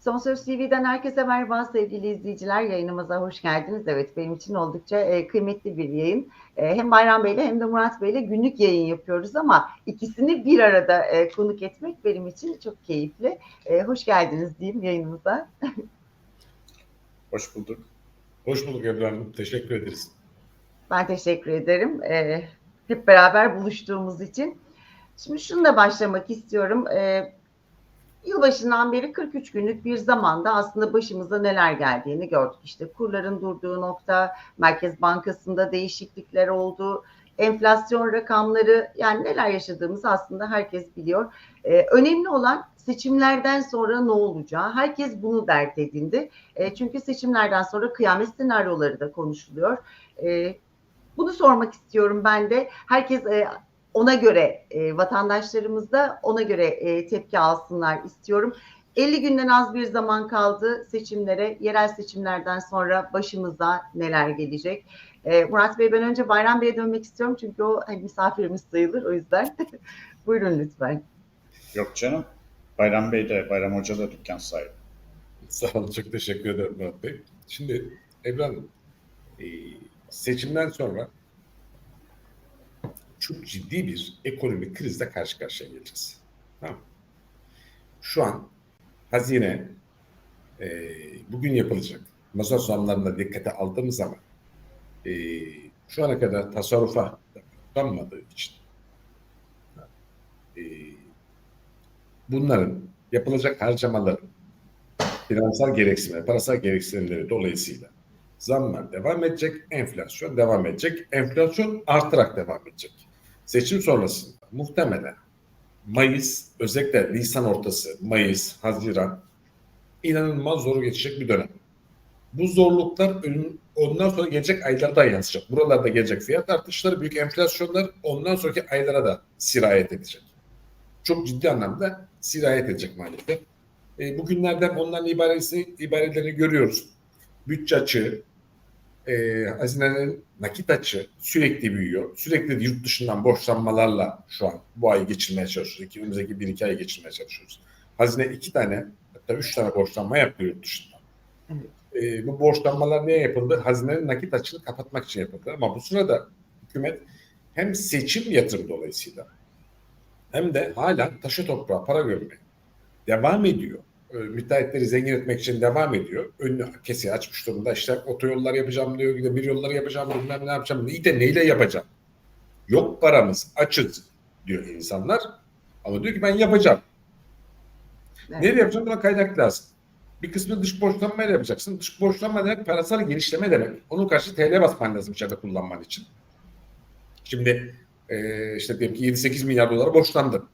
Son Söz TV'den herkese merhaba sevgili izleyiciler. Yayınımıza hoş geldiniz. Evet benim için oldukça e, kıymetli bir yayın. E, hem Bayram Bey'le hem de Murat Bey'le günlük yayın yapıyoruz ama ikisini bir arada e, konuk etmek benim için çok keyifli. Hoş geldiniz diyeyim yayınımıza. Hoş bulduk. Hoş bulduk Ebru Hanım. Teşekkür ederiz. Ben teşekkür ederim. Hep beraber buluştuğumuz için. Şimdi şununla başlamak istiyorum. E, Yılbaşından beri 43 günlük bir zamanda aslında başımıza neler geldiğini gördük. İşte kurların durduğu nokta, Merkez Bankası'nda değişiklikler oldu, enflasyon rakamları yani neler yaşadığımızı aslında herkes biliyor. Ee, önemli olan seçimlerden sonra ne olacağı. Herkes bunu dert edindi. E, çünkü seçimlerden sonra kıyamet senaryoları da konuşuluyor. E, bunu sormak istiyorum ben de. Herkes e, ona göre e, vatandaşlarımız da ona göre e, tepki alsınlar istiyorum. 50 günden az bir zaman kaldı seçimlere. Yerel seçimlerden sonra başımıza neler gelecek? E, Murat Bey ben önce Bayram Bey'e dönmek istiyorum çünkü o hani, misafirimiz sayılır o yüzden. Buyurun lütfen. Yok canım. Bayram Bey de, Bayram Hoca da dükkan sahibi. Sağ olun. Çok teşekkür ederim Murat Bey. Şimdi Ebru Hanım, e, seçimden sonra çok ciddi bir ekonomik krizle karşı karşıya geleceğiz. Tamam. Şu an hazine e, bugün yapılacak mazot zamlarına dikkate aldığımız zaman e, şu ana kadar tasarrufa tutanmadığı için e, bunların yapılacak harcamaların finansal gereksinimleri, parasal gereksinimleri dolayısıyla zamlar devam edecek, enflasyon devam edecek, enflasyon artarak devam edecek. Seçim sonrasında muhtemelen Mayıs, özellikle Nisan ortası, Mayıs, Haziran inanılmaz zor geçecek bir dönem. Bu zorluklar ondan sonra gelecek aylarda yansıyacak. Buralarda gelecek fiyat artışları, büyük enflasyonlar ondan sonraki aylara da sirayet edecek. Çok ciddi anlamda sirayet edecek maalesef. E, bugünlerden onların ibaresi, ibarelerini görüyoruz. Bütçe açığı, e, hazinenin nakit açığı sürekli büyüyor. Sürekli yurt dışından borçlanmalarla şu an bu ayı geçirmeye çalışıyoruz. Önümüzdeki bir iki ay geçirmeye çalışıyoruz. Hazine iki tane hatta üç tane borçlanma yaptı yurt dışından. E, bu borçlanmalar niye yapıldı? Hazinenin nakit açığını kapatmak için yapıldı. Ama bu sırada hükümet hem seçim yatırım dolayısıyla hem de hala taşı toprağa para görmeye devam ediyor. E, Müteahhitleri zengin etmek için devam ediyor. Önünü kesiye açmış durumda. İşte otoyollar yapacağım diyor. Bir yolları yapacağım bilmem ne yapacağım. İyi de neyle yapacağım? Yok paramız açız diyor insanlar. Ama diyor ki ben yapacağım. Evet. Neyle yapacağım? Buna kaynak lazım. Bir kısmı dış borçlanmayla yapacaksın. Dış borçlanma demek parasal genişleme demek. Onun karşı TL basman lazım içeride kullanman için. Şimdi e, işte diyelim ki 7-8 milyar dolara borçlandın.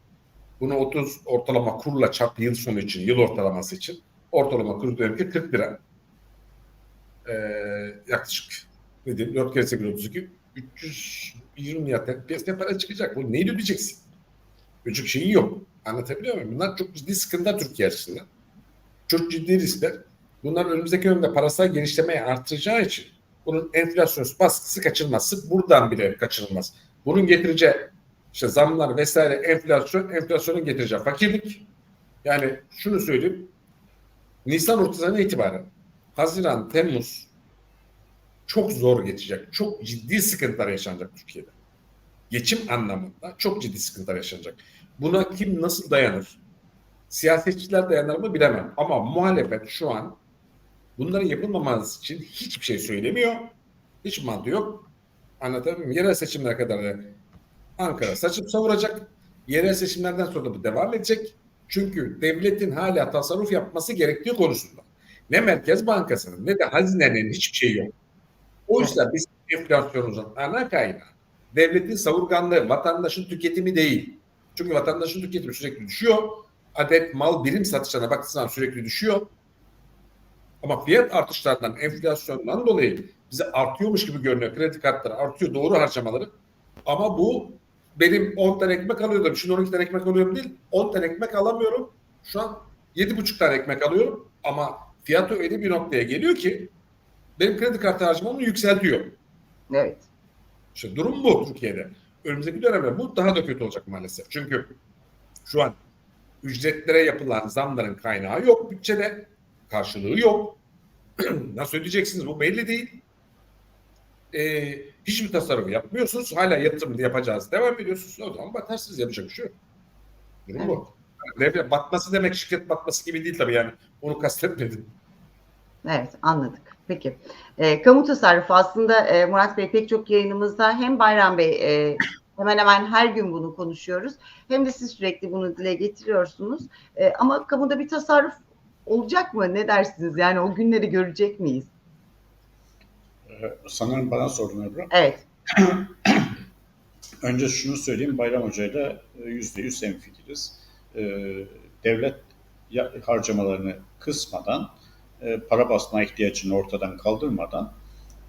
Bunu 30 ortalama kurla çarp yıl sonu için, yıl ortalaması için ortalama kur ki 40 lira. E, yaklaşık ne diyeyim 4 kere 8 32 320 milyar piyasaya para çıkacak. Bu neyle ödeyeceksin? Ödeyecek şeyin yok. Anlatabiliyor muyum? Bunlar çok ciddi sıkıntılar Türkiye açısından. Çok ciddi riskler. Bunlar önümüzdeki dönemde parasal genişlemeyi artıracağı için bunun enflasyon baskısı kaçınması buradan bile kaçınılmaz. Bunun getireceği işte zamlar vesaire enflasyon, enflasyonun getireceği fakirlik. Yani şunu söyleyeyim. Nisan ortasından itibaren Haziran, Temmuz çok zor geçecek. Çok ciddi sıkıntılar yaşanacak Türkiye'de. Geçim anlamında çok ciddi sıkıntılar yaşanacak. Buna kim nasıl dayanır? Siyasetçiler dayanır mı bilemem. Ama muhalefet şu an bunların yapılmaması için hiçbir şey söylemiyor. Hiç mantığı yok. Anlatabiliyor muyum? Yerel seçimlere kadar da Ankara saçıp savuracak. Yerel seçimlerden sonra da bu devam edecek. Çünkü devletin hala tasarruf yapması gerektiği konusunda. Ne Merkez Bankası'nın ne de hazinenin hiçbir şeyi yok. O yüzden biz enflasyonumuzun ana kaynağı devletin savurganlığı, vatandaşın tüketimi değil. Çünkü vatandaşın tüketimi sürekli düşüyor. Adet mal birim satışlarına baktığı zaman sürekli düşüyor. Ama fiyat artışlarından, enflasyondan dolayı bize artıyormuş gibi görünüyor. Kredi kartları artıyor, doğru harcamaları. Ama bu benim 10 tane ekmek alıyordum. Şimdi 12 tane ekmek alıyorum değil. 10 tane ekmek alamıyorum. Şu an 7,5 tane ekmek alıyorum. Ama fiyatı öyle bir noktaya geliyor ki benim kredi kartı harcamamı yükseltiyor. Evet. İşte durum bu Türkiye'de. Önümüzdeki dönemde bu daha da kötü olacak maalesef. Çünkü şu an ücretlere yapılan zamların kaynağı yok bütçede. Karşılığı yok. Nasıl ödeyeceksiniz bu belli değil. Ee, hiçbir tasarruf yapmıyorsunuz. Hala yatırım yapacağız. Devam ediyorsunuz. O zaman batarsınız. Yapacak bir şey yok. Durum bu. Devlet batması demek şirket batması gibi değil tabii yani. Onu kastetmedim. Evet anladık. Peki. E, kamu tasarrufu aslında e, Murat Bey pek çok yayınımızda hem Bayram Bey e, hemen hemen her gün bunu konuşuyoruz. Hem de siz sürekli bunu dile getiriyorsunuz. E, ama kamuda bir tasarruf olacak mı? Ne dersiniz? Yani o günleri görecek miyiz? Ee, Sanırım bana sordun Ebru. Evet. Önce şunu söyleyeyim, Bayram Hoca'yla e, yüzde yüz hemfikiriz. Ee, Devlet harcamalarını kısmadan, e, para basma ihtiyacını ortadan kaldırmadan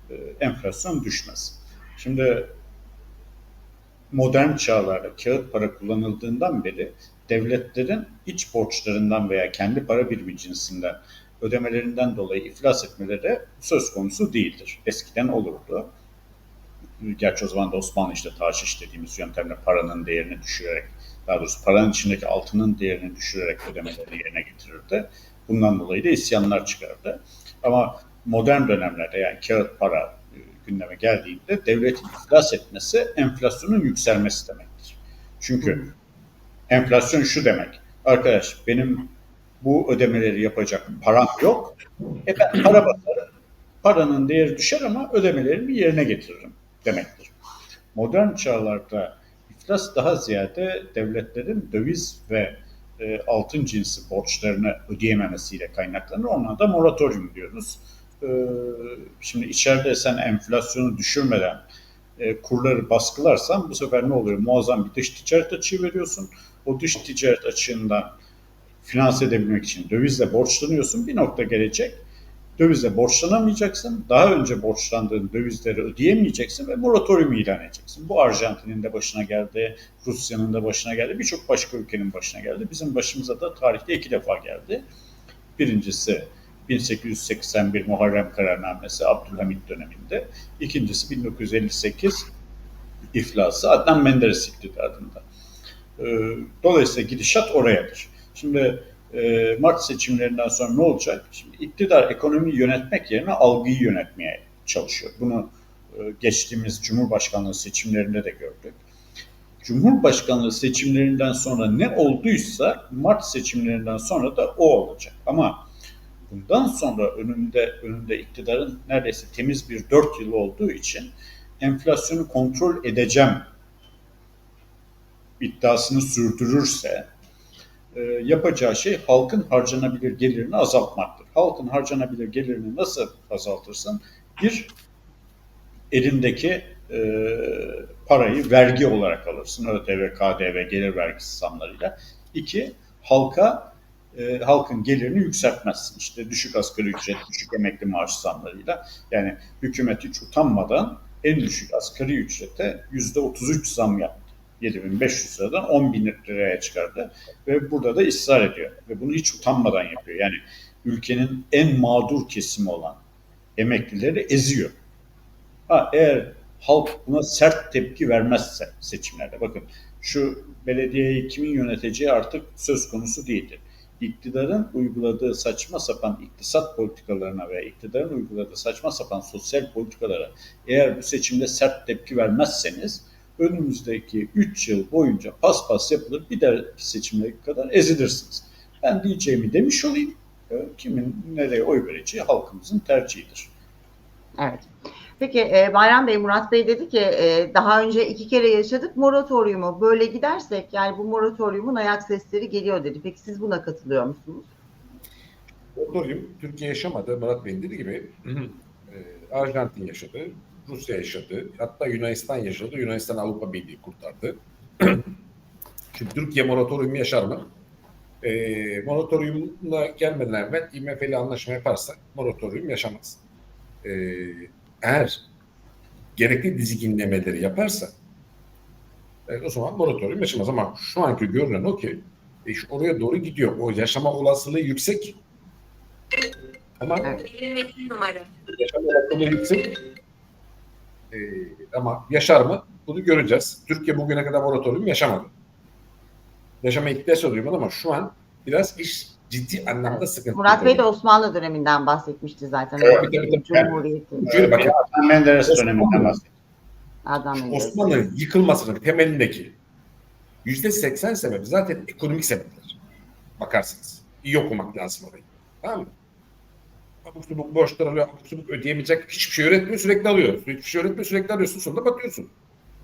e, enflasyon düşmez. Şimdi modern çağlarda kağıt para kullanıldığından beri devletlerin iç borçlarından veya kendi para birimi cinsinden ödemelerinden dolayı iflas etmeleri söz konusu değildir. Eskiden olurdu. Gerçi o zaman da Osmanlı işte taşiş dediğimiz yöntemle paranın değerini düşürerek, daha doğrusu paranın içindeki altının değerini düşürerek ödemeleri yerine getirirdi. Bundan dolayı da isyanlar çıkardı. Ama modern dönemlerde yani kağıt para e, gündeme geldiğinde devletin iflas etmesi enflasyonun yükselmesi demektir. Çünkü enflasyon şu demek. Arkadaş benim bu ödemeleri yapacak param yok. E ben para basarım. Paranın değeri düşer ama ödemelerimi yerine getiririm demektir. Modern çağlarda iflas daha ziyade devletlerin döviz ve e, altın cinsi borçlarını ödeyememesiyle kaynaklanır. Ona da moratorium diyoruz. E, şimdi içeride sen enflasyonu düşürmeden e, kurları baskılarsan bu sefer ne oluyor? Muazzam bir dış ticaret açığı veriyorsun. O dış ticaret açığından finanse edebilmek için dövizle borçlanıyorsun. Bir nokta gelecek. Dövizle borçlanamayacaksın. Daha önce borçlandığın dövizleri ödeyemeyeceksin ve moratorium ilan edeceksin. Bu Arjantin'in de başına geldi, Rusya'nın da başına geldi, birçok başka ülkenin başına geldi. Bizim başımıza da tarihte iki defa geldi. Birincisi 1881 Muharrem Kararnamesi Abdülhamit döneminde. İkincisi 1958 iflası Adnan Menderes iktidarında. Ee, Dolayısıyla gidişat orayadır. Şimdi e, Mart seçimlerinden sonra ne olacak? Şimdi iktidar ekonomiyi yönetmek yerine algıyı yönetmeye çalışıyor. Bunu e, geçtiğimiz Cumhurbaşkanlığı seçimlerinde de gördük. Cumhurbaşkanlığı seçimlerinden sonra ne olduysa Mart seçimlerinden sonra da o olacak. Ama bundan sonra önünde önünde iktidarın neredeyse temiz bir dört yıl olduğu için enflasyonu kontrol edeceğim iddiasını sürdürürse e, yapacağı şey halkın harcanabilir gelirini azaltmaktır. Halkın harcanabilir gelirini nasıl azaltırsın? Bir, elindeki e, parayı vergi olarak alırsın. ÖTV, KDV, gelir vergisi zamlarıyla. İki, halka e, halkın gelirini yükseltmezsin. İşte düşük asgari ücret, düşük emekli maaş zamlarıyla. Yani hükümet hiç utanmadan en düşük asgari ücrete yüzde 33 zam yaptı. 7500 liradan 10 bin liraya çıkardı. Ve burada da ısrar ediyor. Ve bunu hiç utanmadan yapıyor. Yani ülkenin en mağdur kesimi olan emeklileri eziyor. Ha, eğer halk buna sert tepki vermezse seçimlerde bakın şu belediyeyi kimin yöneteceği artık söz konusu değildir. İktidarın uyguladığı saçma sapan iktisat politikalarına veya iktidarın uyguladığı saçma sapan sosyal politikalara eğer bu seçimde sert tepki vermezseniz önümüzdeki 3 yıl boyunca paspas yapılır bir dahaki seçimlere kadar ezilirsiniz. Ben diyeceğimi demiş olayım. Ee, Kimin nereye oy vereceği halkımızın tercihidir. Evet. Peki e, Bayram Bey, Murat Bey dedi ki e, daha önce iki kere yaşadık moratoriumu. Böyle gidersek yani bu moratoriumun ayak sesleri geliyor dedi. Peki siz buna katılıyor musunuz? Moratorium Türkiye yaşamadı. Murat Bey'in dediği gibi e, Arjantin yaşadı, Rusya yaşadı, hatta Yunanistan yaşadı. Yunanistan Avrupa Birliği kurtardı. Şimdi Türkiye moratorium yaşar mı? E, moratoriumla gelmeden evvel IMF ile anlaşma yaparsa moratorium yaşamaz. E, eğer gerekli dizginlemeleri yaparsa e, o zaman moratorium yaşamaz ama şu anki görünen o ki e, şu oraya doğru gidiyor. O yaşama olasılığı yüksek. Ama Evet. 22 numara. yaşam olasılığı yüksek. E, ama yaşar mı? Bunu göreceğiz. Türkiye bugüne kadar moratorium yaşamadı. yaşamaya ihtiyaç duymadı ama şu an biraz iş ciddi anlamda sıkıntı. Murat Bey de Osmanlı döneminden bahsetmişti zaten. Evet, tabii, tabii. Cumhuriyeti. Şöyle bakın. Adnan Menderes döneminden Menderes. Osmanlı'nın yıkılmasının temelindeki yüzde seksen sebebi zaten ekonomik sebepler. Bakarsınız. İyi okumak lazım orayı. Tamam mı? Abuk subuk borçlar alıyor, abuk subuk ödeyemeyecek hiçbir şey öğretmiyor sürekli alıyor. Hiçbir şey öğretmiyor sürekli alıyorsun sonunda batıyorsun.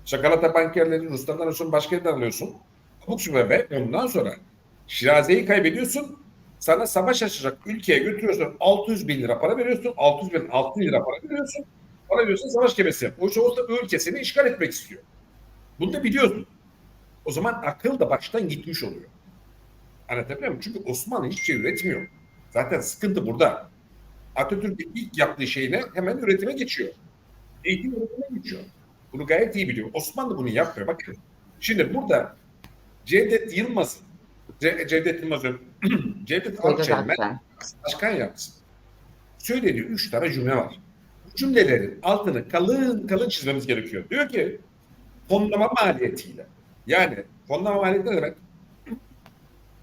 Şakalata bankerleri Ruslardan alıyorsun, başka yerden alıyorsun. Abuk subuk ve ondan sonra Şiraze'yi kaybediyorsun. Sana savaş açacak ülkeye götürüyorsun 600 bin lira para veriyorsun. 600 bin 6 bin lira para veriyorsun. Para veriyorsun savaş gemisi o da ülke seni işgal etmek istiyor. Bunu da biliyorsun. O zaman akıl da baştan gitmiş oluyor. Anlatabiliyor muyum? Çünkü Osmanlı hiçbir şey üretmiyor. Zaten sıkıntı burada. Atatürk'ün ilk yaptığı şeyine hemen üretime geçiyor. Eğitim üretime geçiyor. Bunu gayet iyi biliyor. Osmanlı bunu yapmıyor. Bakın. Şimdi burada Cevdet Yılmaz'ın Ce- Cevdet Yılmaz'ın Cevdet zaten. başkan yapsın. Söylediği üç tane cümle var. Bu cümlelerin altını kalın kalın çizmemiz gerekiyor. Diyor ki fonlama maliyetiyle yani fonlama maliyeti ne demek?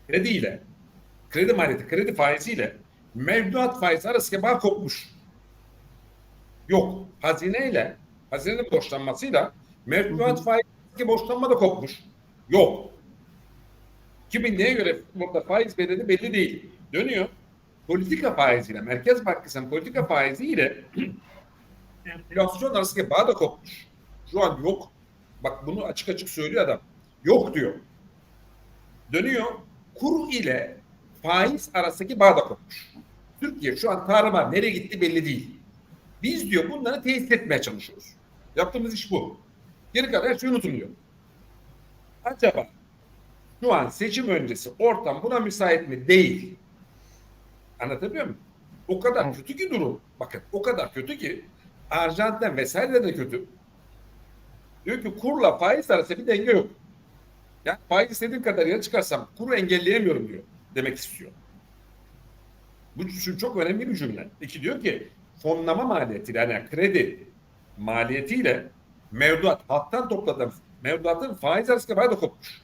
Krediyle kredi maliyeti, kredi faiziyle mevduat faizi arasındaki bağ kopmuş. Yok. Hazineyle, hazinenin borçlanmasıyla mevduat faizi arasındaki borçlanma da kopmuş. Yok. Kimin neye göre burada faiz bedeli belli değil. Dönüyor. Politika faiziyle, Merkez Bankası'nın politika faiziyle enflasyon arasındaki bağ da kopmuş. Şu an yok. Bak bunu açık açık söylüyor adam. Yok diyor. Dönüyor. Kur ile faiz arasındaki bağ da kopmuş. Türkiye şu an tarıma nereye gitti belli değil. Biz diyor bunları tesis etmeye çalışıyoruz. Yaptığımız iş bu. Geri kalan her şey unutuluyor. Acaba şu an seçim öncesi ortam buna müsait mi? Değil. Anlatabiliyor muyum? O kadar kötü ki durum. Bakın o kadar kötü ki Arjantin vesaire de kötü. Diyor ki kurla faiz arasında bir denge yok. Yani faiz istediğim kadar yana çıkarsam kuru engelleyemiyorum diyor. Demek istiyor. Bu çok önemli bir cümle. İki diyor ki fonlama maliyeti yani kredi maliyetiyle mevduat halktan topladığım mevduatın faiz arasında bayağı da kopmuş.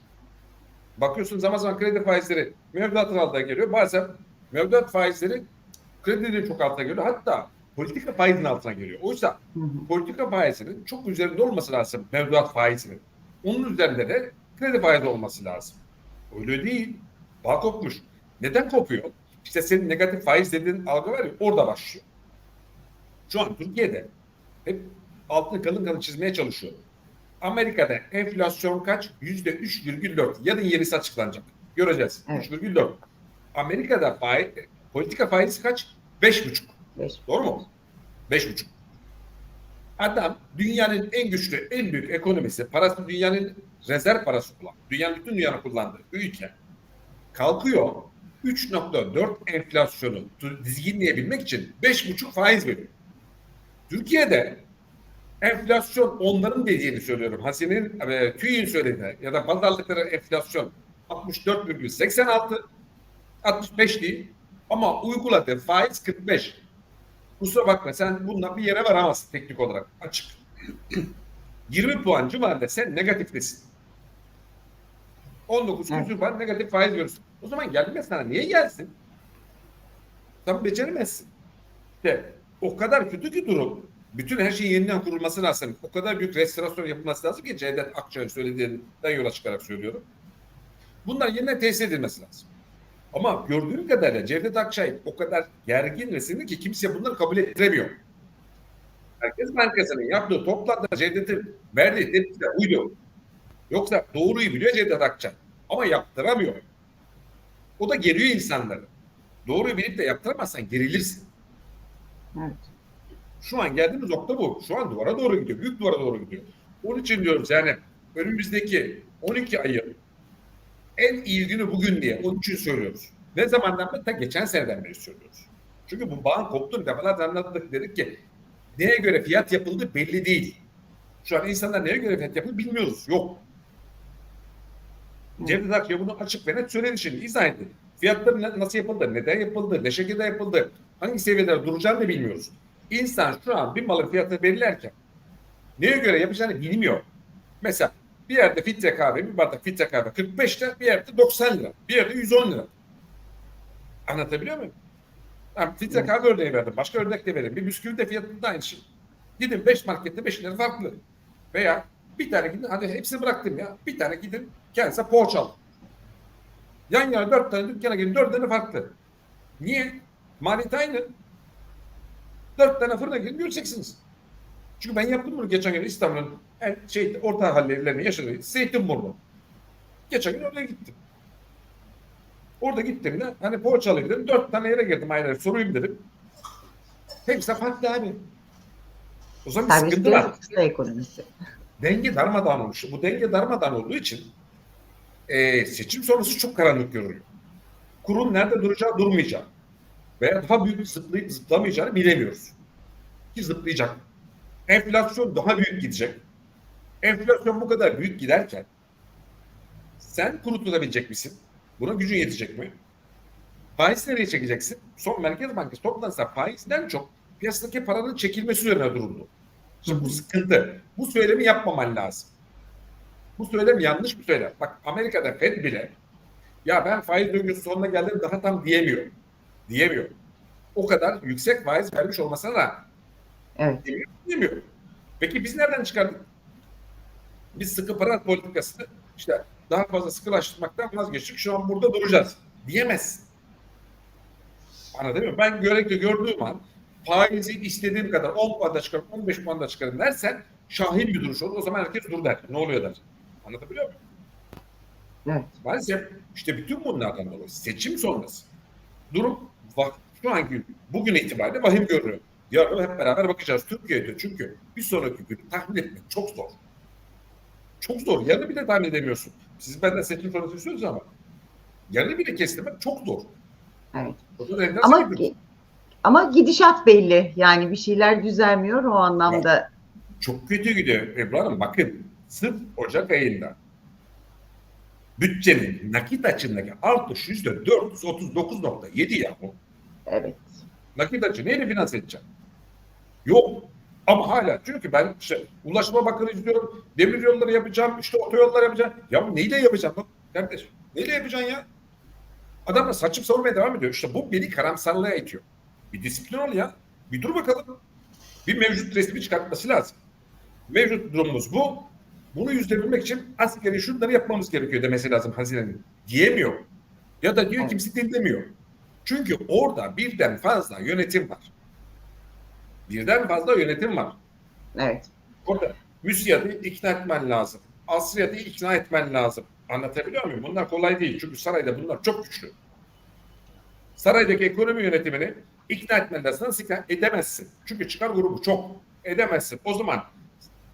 Bakıyorsun zaman zaman kredi faizleri mevduatın altına geliyor. Bazen mevduat faizleri kredinin çok altına geliyor. Hatta politika faizinin altına geliyor. Oysa politika faizinin çok üzerinde olması lazım mevduat faizinin. Onun üzerinde de kredi faizi olması lazım. Öyle değil. Bağ kopmuş. Neden kopuyor? İşte senin negatif faiz dediğin algı var ya orada başlıyor. Şu an Türkiye'de hep altını kalın kalın çizmeye çalışıyor. Amerika'da enflasyon kaç? Yüzde 3,4. Yarın yenisi açıklanacak. Göreceğiz. Evet. 3,4. Amerika'da faiz, politika faizi kaç? 5,5. Beş. Doğru mu? Beş buçuk. Adam dünyanın en güçlü, en büyük ekonomisi, parası dünyanın rezerv parası olan, dünyanın bütün dünyanın kullandığı ülke kalkıyor 3.4 enflasyonu dizginleyebilmek için 5.5 faiz veriyor. Türkiye'de enflasyon onların dediğini söylüyorum. Hazine'nin, e, TÜİ'nin söylediği ya da pazarlıkları enflasyon 64,86 65 değil ama uyguladığı faiz 45. Kusura bakma sen bundan bir yere varamazsın teknik olarak. Açık. 20 puan civarında sen negatiftesin. 19 Evet. küsur puan negatif faiz veriyorsun. O zaman gelmez sana. Niye gelsin? Sen beceremezsin. İşte o kadar kötü ki durum. Bütün her şeyin yeniden kurulması lazım. O kadar büyük restorasyon yapılması lazım ki Cevdet Akçay'ın söylediğinden yola çıkarak söylüyorum. Bunlar yeniden tesis edilmesi lazım. Ama gördüğüm kadarıyla Cevdet Akçay o kadar gergin ve sinirli ki kimse bunları kabul ettiremiyor. Merkez Bankası'nın yaptığı toplantıda Cevdet'in verdiği tepki de uydu. Yoksa doğruyu biliyor Cevdet Akçay. Ama yaptıramıyor. O da geriyor insanları. Doğruyu bilip de yaptıramazsan gerilirsin. Evet. Şu an geldiğimiz nokta bu. Şu an duvara doğru gidiyor. Büyük duvara doğru gidiyor. Onun için diyoruz yani önümüzdeki 12 ayı en iyi günü bugün diye onun için söylüyoruz. Ne zamandan beri? Ta geçen seneden beri söylüyoruz. Çünkü bu bağın koptuğunu defalarca anlattık. Dedik ki neye göre fiyat yapıldı belli değil. Şu an insanlar neye göre fiyat yapıldı bilmiyoruz. Yok. Cevdet Akçay bunu açık ve net söyledi şimdi. izah etti. Fiyatlar ne- nasıl yapıldı, neden yapıldı, ne şekilde yapıldı, hangi seviyelerde duracağını da bilmiyoruz. İnsan şu an bir malın fiyatını belirlerken neye göre yapacağını bilmiyor. Mesela Bir yerde filtre kahve, bir bardak filtre kahve 45 lira, bir yerde 90 lira, bir yerde 110 lira. Anlatabiliyor muyum? Yani filtre Evet. kahve örneği verdim. Başka örnek de vereyim. Bir bisküvi de fiyatında aynı şey. Gidin 5 markette 5 lira farklı. Veya bir tane gidin, hadi hepsini bıraktım ya. Bir tane gidin kendinize poğaça alın. Yan yana 4 tane dükkana gidin 4 tane farklı. Niye? Maliyeti aynı. 4 tane fırına gidin göreceksiniz. Çünkü ben yaptım bunu geçen gün İstanbul'un en şey, orta hallerine yaşadığı Zeytinburnu. Geçen gün oraya gittim. Orada gittim de hani poğaça alayım dedim. Dört tane yere girdim aynen sorayım dedim. Hepsi farklı abi. O zaman bir Serbest sıkıntı var. ekonomisi. Denge darmadağın olmuş. Bu denge darmadağın olduğu için eee, seçim sonrası çok karanlık görünüyor. Kurun nerede duracağı durmayacağı veya daha büyük zıplayıp zıplamayacağını bilemiyoruz. Ki zıplayacak. Enflasyon daha büyük gidecek. Enflasyon bu kadar büyük giderken sen kuru tutabilecek misin? Buna gücün yetecek mi? Faiz nereye çekeceksin? Son Merkez Bankası toplansa faizden çok piyasadaki paranın çekilmesi üzerine duruldu. Şimdi bu sıkıntı. Bu söylemi yapmaman lazım. Bu söylem yanlış bir söylem. Bak Amerika'da Fed bile ya ben faiz döngüsü sonuna geldim daha tam diyemiyor. Diyemiyor. O kadar yüksek faiz vermiş olmasına da Evet. diyemiyor. diyemiyor. Peki biz nereden çıkardık? Biz sıkı para politikasını işte daha fazla sıkılaştırmaktan vazgeçtik. Şu an burada duracağız. Diyemezsin. Anladın mı? Ben gerekli gördüğüm an faizi istediğim kadar 10 puanda çıkarım, 15 puanda çıkarım dersen şahin bir duruş olur. O zaman herkes dur der. Ne oluyor der. Anlatabiliyor muyum? Evet. Maalesef işte bütün bunlardan dolayı seçim sonrası durum şu anki bugün itibariyle vahim görünüyor. Yarın hep beraber bakacağız Türkiye'de çünkü bir sonraki günü tahmin etmek çok zor. Çok zor. Yarını bile tahmin edemiyorsun. Siz benden seçim sonrası istiyorsunuz ama yarını bile kestirmek çok zor. Evet. Da Ama. Ama gidişat belli. Yani bir şeyler düzelmiyor o anlamda. Çok kötü gidiyor Ebru Hanım. Bakın sırf Ocak ayında bütçenin nakit açığındaki artış yüzde 439.7 ya bu. Evet. Nakit açığı neyle finanse edeceğim? Yok. Ama hala çünkü ben işte Ulaşma Bakanı istiyorum, demir yolları yapacağım, işte otoyollar yapacağım. Ya bu neyle yapacağım lan kardeş? Neyle yapacaksın ya? Adam da saçıp savurmaya devam ediyor. İşte bu beni karamsarlığa itiyor. Bir disiplin ol ya. Bir dur bakalım. Bir mevcut resmi çıkartması lazım. Mevcut durumumuz bu. Bunu yüzleyebilmek için askeri şunları yapmamız gerekiyor demesi lazım hazinenin. Diyemiyor. Ya da diyor kimse dinlemiyor. Çünkü orada birden fazla yönetim var. Birden fazla yönetim var. Evet. Orada müsiyatı ikna etmen lazım. Asriyatı ikna etmen lazım. Anlatabiliyor muyum? Bunlar kolay değil. Çünkü sarayda bunlar çok güçlü. Saraydaki ekonomi yönetimini ikna etmen lazım. Nasıl ikna edemezsin? Çünkü çıkar grubu çok. Edemezsin. O zaman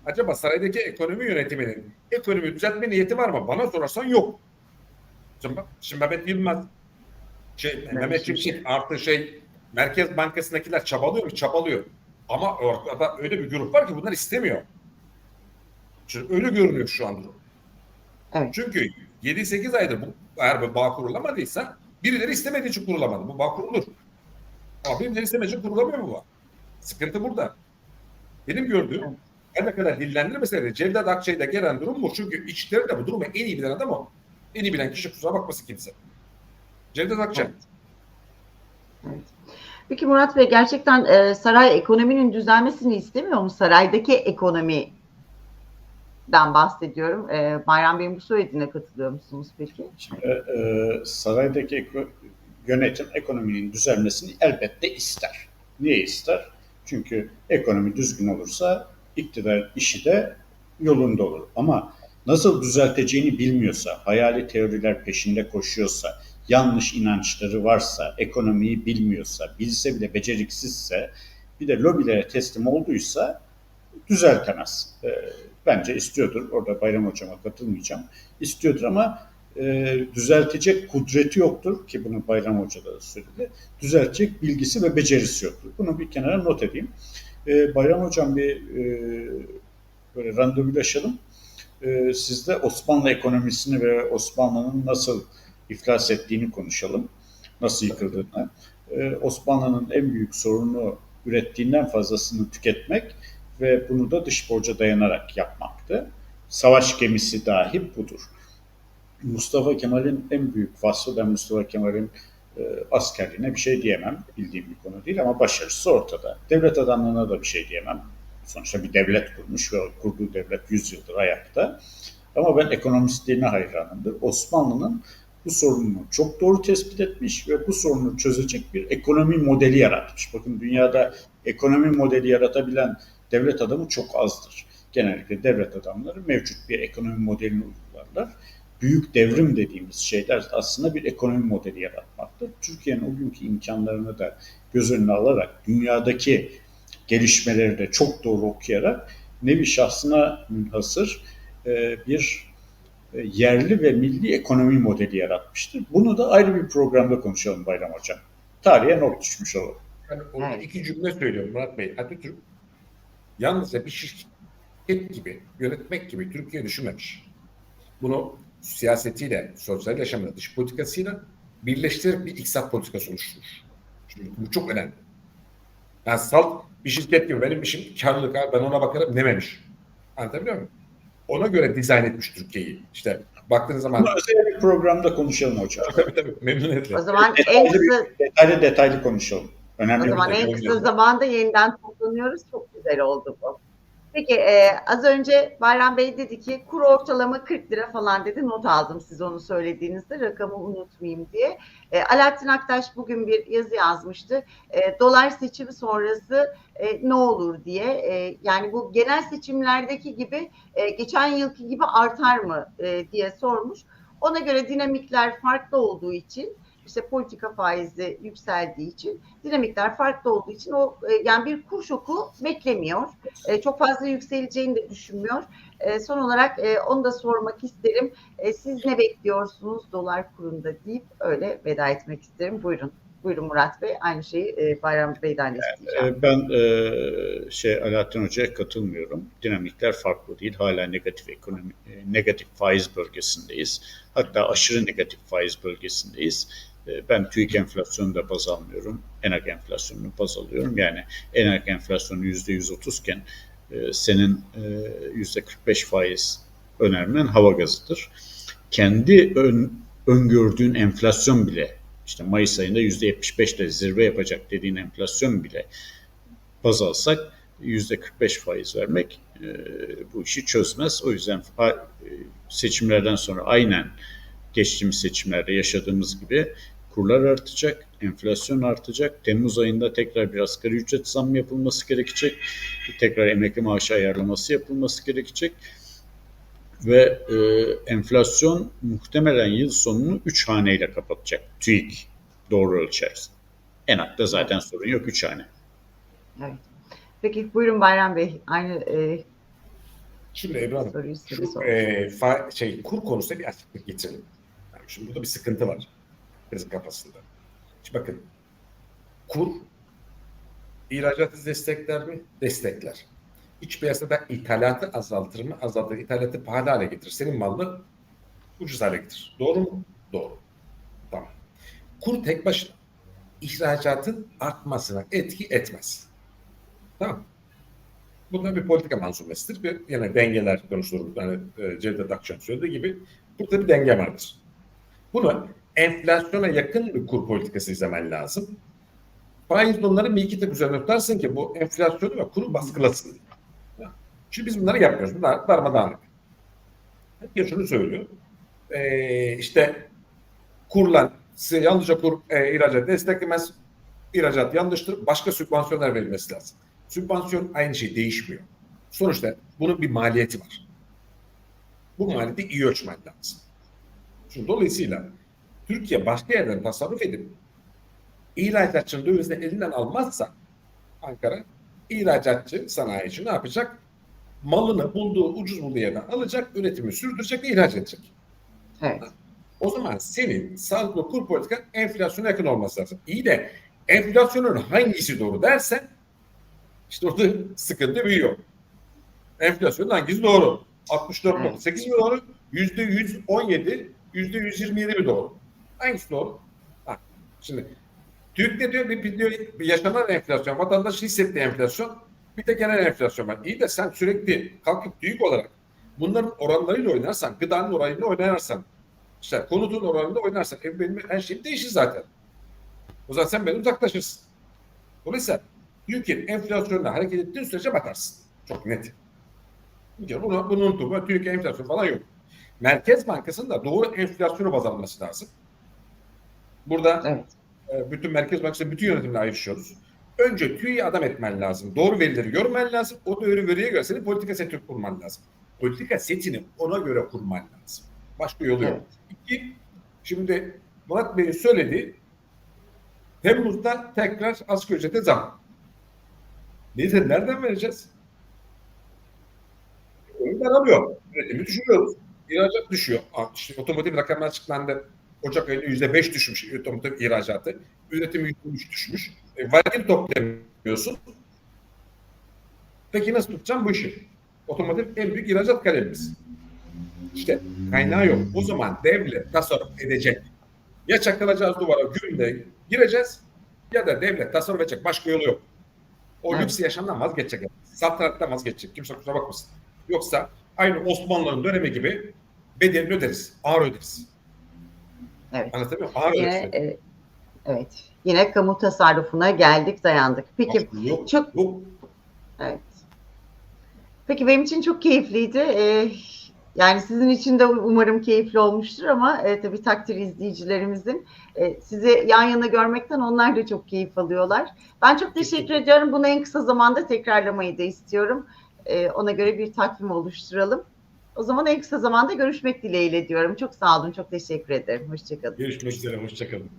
acaba saraydaki ekonomi yönetiminin ekonomi düzeltme niyeti var mı? Bana sorarsan yok. Şimdi, şimdi Mehmet Yılmaz şey, Mehmet Şimşek artı şey Merkez Bankası'ndakiler çabalıyor mu? Çabalıyor. Ama ortada öyle bir grup var ki bunlar istemiyor. Şimdi öyle görünüyor şu an durum. Evet. Çünkü 7-8 aydır bu, eğer bu bağ kurulamadıysa birileri istemediği için kurulamadı. Bu bağ kurulur. Ama birileri istemediği için kurulamıyor bu bağ. Sıkıntı burada. Benim gördüğüm her ne kadar dillendirmese de Cevdet Akçay'da gelen durum bu. Çünkü içlerinde bu durumu en iyi bilen adam o. En iyi bilen kişi kusura bakmasın kimse. Cevdet Akçay. Evet. Evet. Peki Murat Bey gerçekten e, saray ekonominin düzelmesini istemiyor mu? Saraydaki ekonomiden bahsediyorum. E, Bayram Bey'in bu söylediğine katılıyor musunuz peki? Şimdi, e, saraydaki eko- yönetim ekonominin düzelmesini elbette ister. Niye ister? Çünkü ekonomi düzgün olursa iktidar işi de yolunda olur. Ama nasıl düzelteceğini bilmiyorsa, hayali teoriler peşinde koşuyorsa, yanlış inançları varsa, ekonomiyi bilmiyorsa, bilse bile beceriksizse, bir de lobilere teslim olduysa düzeltemez. E, bence istiyordur. Orada Bayram Hocam'a katılmayacağım. İstiyordur ama e, düzeltecek kudreti yoktur ki bunu Bayram Hoca da söyledi. Düzeltecek bilgisi ve becerisi yoktur. Bunu bir kenara not edeyim. E, Bayram Hocam bir e, böyle randevulaşalım. E, sizde Osmanlı ekonomisini ve Osmanlı'nın nasıl iflas ettiğini konuşalım. Nasıl yıkıldığını. Osmanlı'nın en büyük sorunu ürettiğinden fazlasını tüketmek ve bunu da dış borca dayanarak yapmaktı. savaş gemisi dahi budur. Mustafa Kemal'in en büyük vasfı ben Mustafa Kemal'in e, askerliğine bir şey diyemem. Bildiğim bir konu değil ama başarısı ortada. Devlet adamlığına da bir şey diyemem. Sonuçta bir devlet kurmuş ve kurduğu devlet 100 yıldır ayakta. Ama ben ekonomistliğine hayranımdır. Osmanlı'nın bu sorununu çok doğru tespit etmiş ve bu sorunu çözecek bir ekonomi modeli yaratmış. Bakın dünyada ekonomi modeli yaratabilen devlet adamı çok azdır. Genellikle devlet adamları mevcut bir ekonomi modelini uygularlar. Büyük devrim dediğimiz şeyler aslında bir ekonomi modeli yaratmaktır. Türkiye'nin o günkü imkanlarını da göz önüne alarak dünyadaki gelişmeleri de çok doğru okuyarak nevi şahsına münhasır e, bir e, yerli ve milli ekonomi modeli yaratmıştır. Bunu da ayrı bir programda konuşalım Bayram Hocam. Tarihe not düşmüş olalım. Yani orada iki cümle söylüyorum Murat Bey. Atatürk yalnızca bir şirket gibi, yönetmek gibi Türkiye düşünmemiş. Bunu siyasetiyle, sosyal yaşamıyla, dış politikasıyla birleştirerek bir iktisat politikası oluşturmuş. Şimdi bu çok önemli. Yani salt bir şirket gibi benim işim karlılık abi ben ona bakarım dememiş. Anlatabiliyor muyum? Ona göre dizayn etmiş Türkiye'yi. İşte baktığınız zaman Bunu özel bir programda konuşalım hocam. tabii tabii memnuniyetle. O zaman en kısa detaylı detaylı konuşalım. O Önemli zaman bir en kısa zamanda yeniden toplanıyoruz. Çok güzel oldu bu. Peki e, az önce Bayram Bey dedi ki kur ortalama 40 lira falan dedi. Not aldım siz onu söylediğinizde rakamı unutmayayım diye. E, Alaaddin Aktaş bugün bir yazı yazmıştı. E, dolar seçimi sonrası e, ne olur diye. E, yani bu genel seçimlerdeki gibi e, geçen yılki gibi artar mı e, diye sormuş. Ona göre dinamikler farklı olduğu için işte politika faizi yükseldiği için dinamikler farklı olduğu için o e, yani bir kur şoku beklemiyor. E, çok fazla yükseleceğini de düşünmüyor. E, son olarak e, onu da sormak isterim. E, siz ne bekliyorsunuz dolar kurunda deyip öyle veda etmek isterim. Buyurun. Buyurun Murat Bey. Aynı şeyi e, Bayram Bey'den de isteyeceğim. Ben e, şey Alaaddin Hoca'ya katılmıyorum. Dinamikler farklı değil. Hala negatif ekonomi, negatif faiz bölgesindeyiz. Hatta aşırı negatif faiz bölgesindeyiz. E, Ben TÜİK enflasyonu da baz almıyorum. ENAG enflasyonunu baz alıyorum. Yani ENAG enflasyonu %130 iken e, senin e, %45 faiz önermen hava gazıdır. Kendi ön, öngördüğün enflasyon bile işte Mayıs ayında %75 ile zirve yapacak dediğin enflasyon bile baz alsak %45 faiz vermek e, bu işi çözmez. O yüzden e, seçimlerden sonra aynen geçtiğimiz seçimlerde yaşadığımız gibi kurlar artacak, enflasyon artacak. Temmuz ayında tekrar bir asgari ücret zammı yapılması gerekecek. Tekrar emekli maaşı ayarlaması yapılması gerekecek. Ve e, enflasyon muhtemelen yıl sonunu 3 haneyle kapatacak. TÜİK doğru ölçerse. Enak'ta zaten sorun yok 3 hane. Evet. Peki buyurun Bayram Bey. Aynı e, Şimdi Ebru Hanım, şu e, fa- şey kur konusunda bir açıklık getirelim. Yani şimdi burada bir sıkıntı var kızın kafasında. Şimdi bakın kur ihracatı destekler mi? Destekler. İç piyasada ithalatı azaltır mı? Azaltır. İthalatı pahalı hale getirir. Senin malını ucuz hale getirir. Doğru mu? Doğru. Tamam. Kur tek başına ihracatın artmasına etki etmez. Tamam. Bunlar bir politika manzumesidir. Bir yine dengeler konuşulur. Yani e, Cevdet Akçam söylediği gibi burada bir denge vardır. Bunu enflasyona yakın bir kur politikası izlemen lazım. Faiz donları bir iki tek üzerine tutarsın ki bu enflasyonu ve kuru baskılasın. Şimdi biz bunları yapmıyoruz. Bunlar darmadağınık. Herkes şunu söylüyor. Ee, işte kurla yalnızca kur e, ihracat desteklemez. İhracat yanlıştır. Başka sübvansiyonlar verilmesi lazım. Sübvansiyon aynı şey değişmiyor. Sonuçta bunun bir maliyeti var. Bu maliyeti iyi ölçmen lazım. Şimdi dolayısıyla Türkiye başka yerden tasarruf edip ihracatçının dövizini elinden almazsa Ankara ihracatçı sanayici ne yapacak? Malını bulduğu ucuz bulduğu yerden alacak, üretimi sürdürecek ve ihraç edecek. Evet. O zaman senin sağlıklı kur politika enflasyona yakın olması lazım. İyi de enflasyonun hangisi doğru dersen işte orada sıkıntı büyüyor. Enflasyonun hangisi doğru? 64.8 mi doğru? %117, %127 mi doğru? Hangisi doğru? Ha, şimdi TÜİK ne diyor? Bir, bir, diyor, bir yaşanan enflasyon, vatandaş hissettiği enflasyon, bir de genel enflasyon var. İyi de sen sürekli kalkıp TÜİK olarak bunların oranlarıyla oynarsan, gıdanın oranıyla oynarsan, işte konutun oranında oynarsan, ev benim her şeyim değişir zaten. O zaman sen beni uzaklaşırsın. Dolayısıyla Türkiye'nin enflasyonla hareket ettiğin sürece batarsın. Çok net. Kere bunu, bunu unutma. Türkiye enflasyonu falan yok. Merkez Bankası'nın da doğru enflasyonu baz alması lazım. Burada Evet. e, bütün Merkez Bankası bütün yönetimle ayrışıyoruz. Önce TÜİ'yi adam etmen lazım. Doğru verileri görmen lazım. O doğru veriye göre senin politika seti kurman lazım. Politika setini ona göre kurman lazım. Başka yolu yok. Evet. İki, şimdi Murat Bey'in söylediği Temmuz'da tekrar asgari ücrete zam. Neyse nereden vereceğiz? Onu daralıyor. Üretimi düşürüyoruz. İhracat düşüyor. İşte otomotiv rakamlar açıklandı. Ocak ayında yüzde beş düşmüş otomotiv ihracatı. Üretimi yüzde üç düşmüş. E, vergi toplayamıyorsun. Peki nasıl tutacağım bu işi? Otomotiv en büyük ihracat kalemimiz. İşte kaynağı yok. O zaman devlet tasarruf edecek. Ya çakılacağız duvara günde gireceğiz ya da devlet tasarruf edecek. Başka yolu yok. O Evet. lüks yaşamdan vazgeçecek. Saltanattan vazgeçecek. Kimse kusura bakmasın. Yoksa aynı Osmanlı'nın dönemi gibi bedelini öderiz. Ağır öderiz. Evet. Anlatabiliyor muyum? Ağır Yine, e, evet. Yine kamu tasarrufuna geldik, dayandık. Peki yok. çok Yok. Evet. Peki benim için çok keyifliydi. Ee, yani sizin için de umarım keyifli olmuştur ama e, tabii takdir izleyicilerimizin e, sizi yan yana görmekten onlar da çok keyif alıyorlar. Ben çok teşekkür ediyorum. Bunu en kısa zamanda tekrarlamayı da istiyorum. E, ona göre bir takvim oluşturalım. O zaman en kısa zamanda görüşmek dileğiyle diyorum. Çok sağ olun, çok teşekkür ederim. Hoşçakalın. Görüşmek üzere. Hoşçakalın.